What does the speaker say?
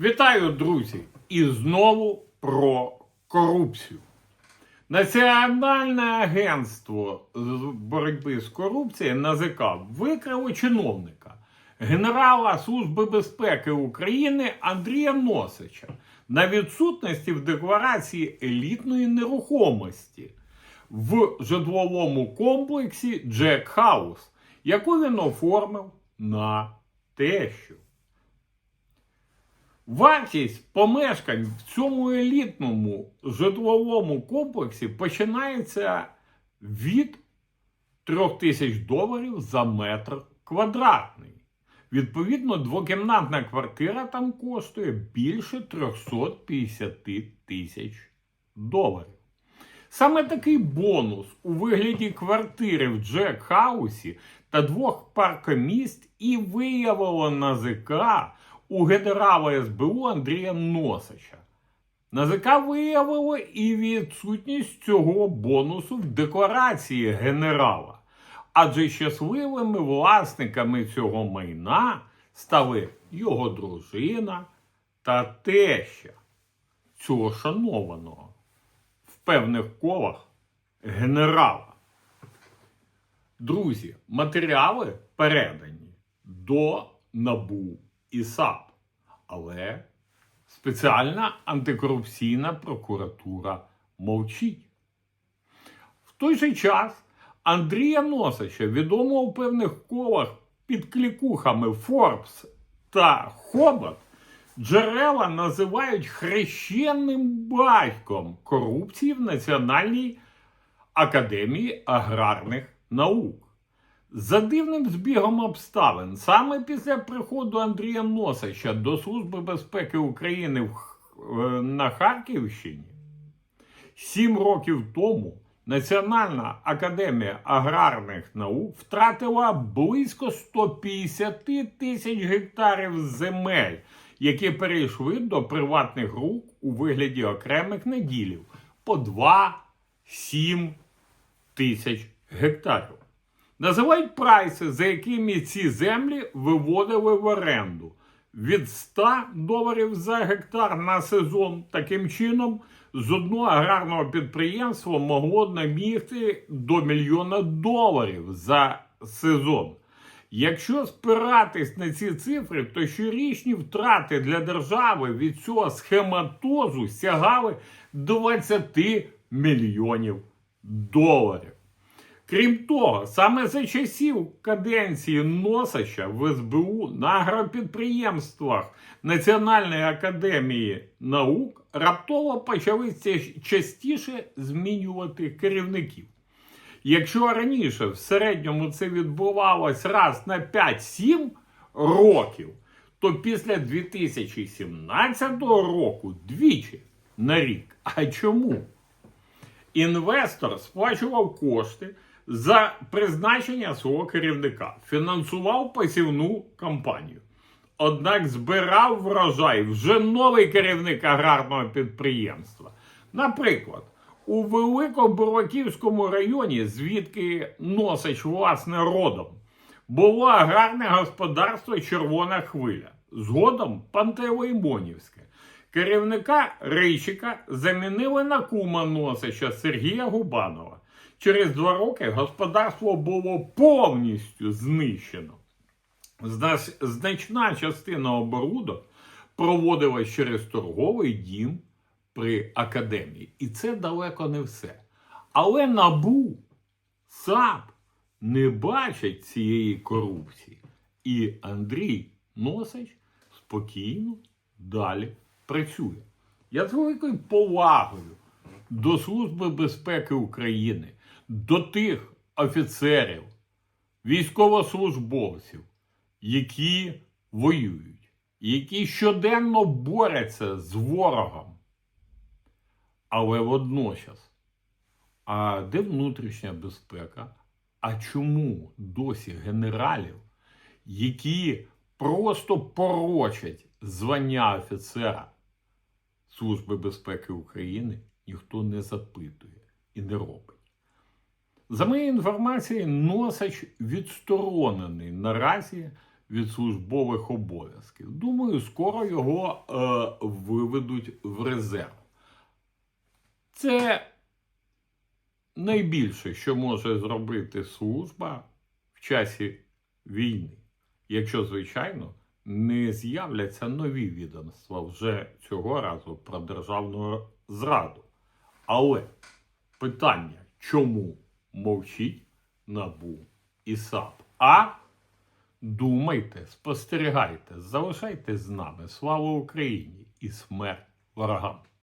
Вітаю, друзі! І знову про корупцію. Національне агентство з боротьби з корупцією НАЗК викрило чиновника, генерала Служби безпеки України Андрія Носича на відсутності в декларації елітної нерухомості в житловому комплексі Джек Хаус, яку він оформив на тещу. Вартість помешкань в цьому елітному житловому комплексі починається від 3 тисяч доларів за метр квадратний. Відповідно, двокімнатна квартира там коштує більше 350 тисяч доларів. Саме такий бонус у вигляді квартири в Джек Хаусі та двох паркомість і виявило НАЗК у генерала СБУ Андрія Носича. НАЗК виявило і відсутність цього бонусу в декларації генерала. Адже щасливими власниками цього майна стали його дружина та теща цього шанованого в певних колах генерала. Друзі, матеріали передані до НАБУ і САП, але спеціальна антикорупційна прокуратура мовчить. В той же час Андрія Носича, відомого у певних колах під клікухами Forbes та Хобот, джерела називають хрещенним батьком корупції в Національній академії аграрних наук. За дивним збігом обставин, саме після приходу Андрія Носича до Служби безпеки України е, на Харківщині, сім років тому Національна академія аграрних наук втратила близько 150 тисяч гектарів земель, які перейшли до приватних рук у вигляді окремих наділів по 2-7 тисяч гектарів. Називають прайси, за якими ці землі виводили в оренду від 100 доларів за гектар на сезон. Таким чином, з одного аграрного підприємства могло намігти до мільйона доларів за сезон. Якщо спиратись на ці цифри, то щорічні втрати для держави від цього схематозу сягали 20 мільйонів доларів. Крім того, саме за часів каденції Носача в СБУ на агропідприємствах Національної академії наук раптово почали частіше змінювати керівників. Якщо раніше в середньому це відбувалось раз на 5-7 років, то після 2017 року двічі на рік. А чому? інвестор сплачував кошти за призначення свого керівника, фінансував посівну кампанію. Однак збирав врожай вже новий керівник аграрного підприємства. Наприклад, у Великобурлаківському районі, звідки носич власне родом, було аграрне господарство Червона хвиля, згодом Пантелеймонівське. Керівника Рейчика замінили на кума Носича Сергія Губанова. Через два роки господарство було повністю знищено. Значна частина оборудок проводилась через торговий дім при академії. І це далеко не все. Але НАБУ, САП не бачать цієї корупції. І Андрій Носич спокійно далі працює. Я з великою повагою до Служби безпеки України, до тих офіцерів, військовослужбовців, які воюють, які щоденно борються з ворогом. Але водночас, а де внутрішня безпека? А чому досі генералів, які просто порочать звання офіцера Служби безпеки України, ніхто не запитує і не робить? За моєю інформацією, Носач відсторонений наразі від службових обов'язків. Думаю, скоро його е, виведуть в резерв. Це найбільше, що може зробити служба в часі війни. Якщо, звичайно, не з'являться нові відомства вже цього разу про державну зраду. Але питання, чому мовчить НАБУ і САП? А думайте, спостерігайте, залишайтесь з нами. Слава Україні і смерть ворогам!